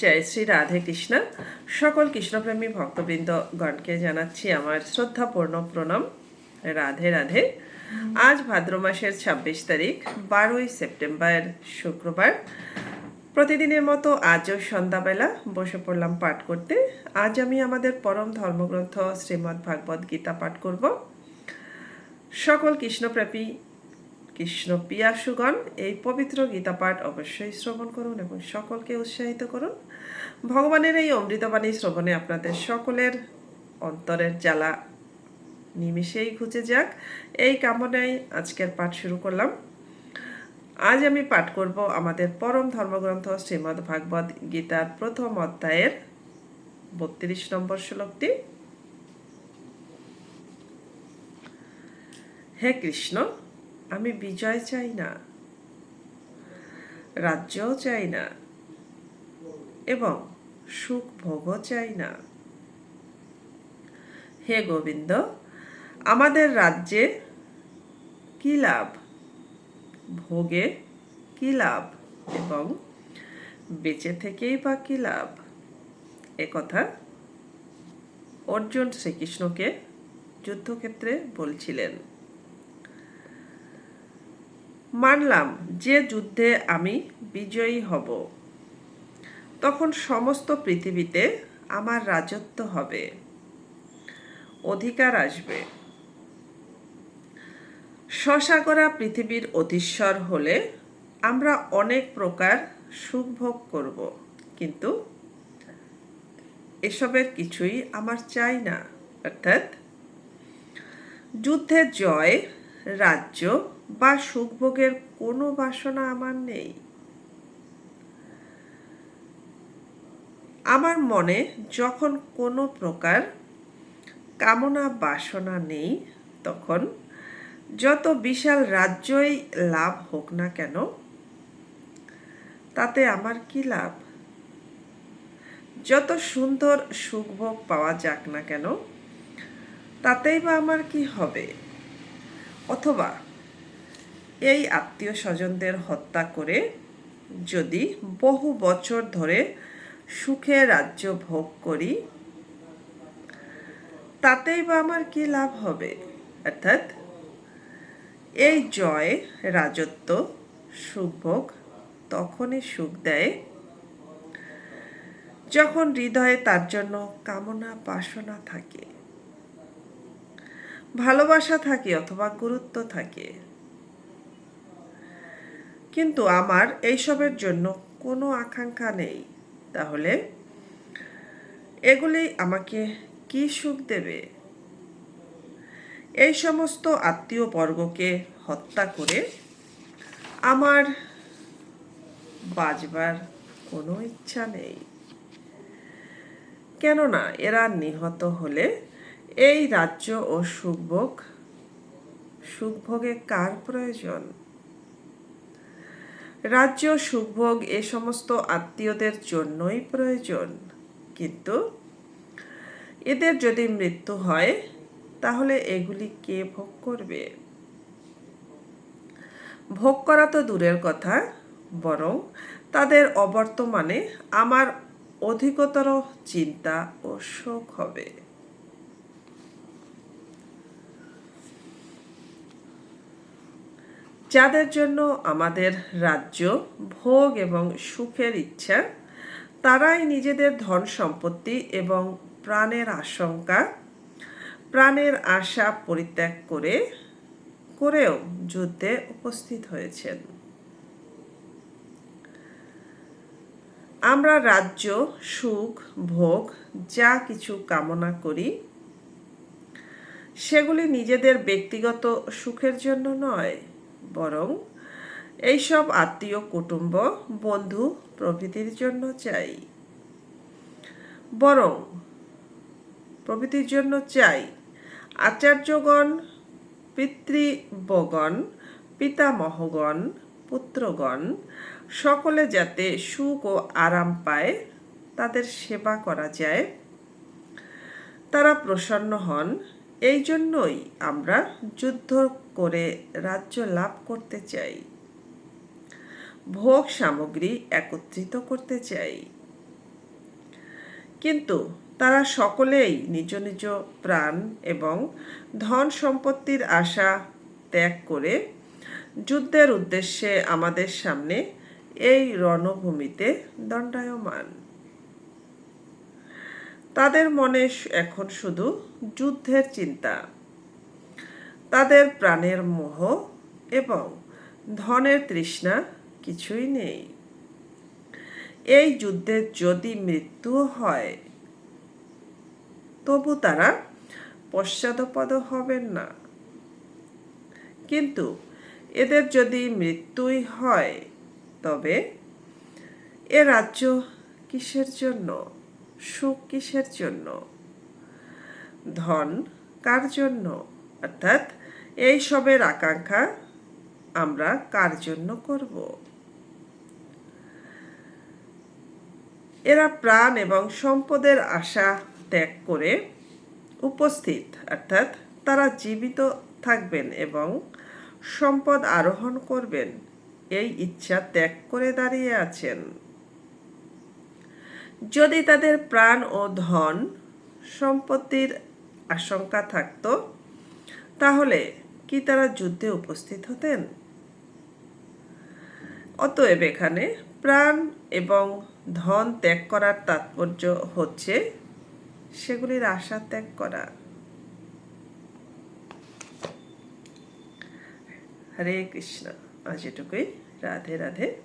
জয় শ্রী রাধে কৃষ্ণ। সকল কৃষ্ণপ্রেমী ভক্তবৃন্দগণকে জানাচ্ছি আমার শ্রদ্ধাপূর্ণ প্রণাম। রাধে রাধে। আজ ভাদ্র মাসের ছাব্বিশ তারিখ, বারোই সেপ্টেম্বর, শুক্রবার। প্রতিদিনের মতো আজও সন্ধ্যাবেলা বসে পড়লাম পাঠ করতে। আজ আমি আমাদের পরম ধর্মগ্রন্থ শ্রীমদ্ ভাগবত গীতা পাঠ করব। সকল কৃষ্ণপ্রেমী কৃষ্ণ পিয়াসুগণ, এই পবিত্র গীতা পাঠ অবশ্যই শ্রবণ করুন এবং সকলকে উৎসাহিত করুন। ভগবানের এই অমৃতবাণী শ্রবণে আপনাদের সকলের অন্তরের জ্বালা নিমিষেই ঘুচে যাক। এই কামনায় আজকের পাঠ শুরু করলাম। আজ আমি পাঠ করব আমাদের পরম ধর্মগ্রন্থ শ্রীমদ্ ভাগবত গীতার প্রথম অধ্যায়ের বত্রিশ নম্বর শ্লোকটি। হে কৃষ্ণ আমি বিজয় চাই না, রাজ্যও চাই না, এবং সুখ ভোগও চাই না। হে গোবিন্দ, আমাদের রাজ্যে কি লাভ? ভোগে কি লাভ? এবং বেঁচে থেকেই বা কি লাভ? কথা অর্জুন শ্রীকৃষ্ণকে যুদ্ধক্ষেত্রে বলছিলেন। মানলাম যে যুদ্ধে আমি বিজয়ী হব। তখন সমস্ত পৃথিবীতে আমার রাজত্ব হবে। অধিকার আসবে। শশাকরা পৃথিবীর অধীশ্বর হলে আমরা অনেক প্রকার সুখ ভোগ করব, কিন্তু এসবের কিছুই আমার চাই না, অর্থাৎ যুদ্ধের জয়, রাজ্য বা সুখভোগের কোনো বাসনা আমার নেই। আমার মনে যখন কোনো প্রকার কামনা বাসনা নেই, তখন যত বিশাল রাজ্যই লাভ হোক না কেন, তাতে আমার কি লাভ? যত সুন্দর সুখভোগ পাওয়া যাক না কেন, তাতেই বা আমার কি হবে? অথবা এই আত্মীয় স্বজনদের হত্যা করে যদি বহু বছর ধরে সুখে রাজ্য ভোগ করি, তাতেই বা আমার কি লাভ হবে? অর্থাৎ এই জয়, রাজত্ব, সুখভোগ তখনই সুখ দেয় যখন হৃদয়ে তার জন্য কামনা, বাসনা থাকে। ভালোবাসা থাকে অথবা গুরুত্ব থাকে। কিন্তু আমার এইসবের জন্য কোনো আকাঙ্ক্ষা নেই। তাহলে এগুলি আমাকে কি সুখ দেবে? এই সমস্ত আত্মীয় বর্গকে হত্যা করে আমার বাজবার কোনো ইচ্ছা নেই। কেননা এরা নিহত হলে এই রাজ্য ও সুখভোগ সুখভোগে কার প্রয়োজন? রাজ্য সুখভোগ এ সমস্ত আত্মীয়দের জন্যই প্রয়োজন। কিন্তু এদের যদি মৃত্যু হয়, তাহলে এগুলি কে ভোগ করবে? ভোগ করা তো দূরের কথা, বরং তাদের অবর্তমানে আমার অধিকতর চিন্তা ও শোক হবে। যাদের জন্য আমাদের রাজ্য ভোগ এবং সুখের ইচ্ছা, তারাই নিজেদের ধন সম্পত্তি এবং প্রাণের আশঙ্কা, প্রাণের আশা পরিত্যাগ করে, করেও যুদ্ধে উপস্থিত হয়েছেন। আমরা রাজ্য, সুখ, ভোগ, যা কিছু কামনা করি, সেগুলি নিজেদের ব্যক্তিগত সুখের জন্য নয় বরং এইসব আত্মীয় কুটুম্ব, বন্ধু প্রভৃতির জন্য চাই। বরং প্রভৃতির জন্য চাই আচার্যগণ, পিতৃবগণ, পিতামহগণ, পুত্রগণ, সকলে যাতে সুখ ও আরাম পায়, তাদের সেবা করা যায়। তারা প্রসন্ন হন। এই জন্যই আমরা যুদ্ধ করে রাজ্য লাভ করতে চাই। ভোগ সামগ্রী একত্রিত করতে চাই। কিন্তু তারা সকলেই নিজ নিজ প্রাণ এবং ধন সম্পত্তির আশা ত্যাগ করে যুদ্ধের উদ্দেশ্যে আমাদের সামনে এই রণভূমিতে দণ্ডায়মান। তাদের মনে এখন শুধু যুদ্ধের চিন্তা। তাদের প্রাণের মোহ এবং ধনের তৃষ্ণা কিছুই নেই। এই যুদ্ধে যদি মৃত্যু হয়, তবু তারা পশ্চাদপদ হবেন না। কিন্তু এদের যদি মৃত্যুই হয়, তবে এ রাজ্য কিসের জন্য? সুখ কিসের জন্য? ধন কার জন্য? অর্থাৎ এই সবের আকাঙ্ক্ষা আমরা কার জন্য করব? এরা প্রাণ এবং সম্পদের আশা ত্যাগ করে উপস্থিত, অর্থাৎ তারা জীবিত থাকবেন এবং সম্পদ আরোহণ করবেন। এই ইচ্ছা ত্যাগ করে দাঁড়িয়ে আছেন। যদি তাদের প্রাণ ও ধন সম্পত্তির আশঙ্কা থাকতো, তাহলে কি তারা যুদ্ধে উপস্থিত হতেন? অতএব এখানে প্রাণ এবং ধন ত্যাগ করার তাৎপর্য হচ্ছে সেগুলির আশা ত্যাগ করা। হরে কৃষ্ণ। আজ এটুকুই। রাধে রাধে।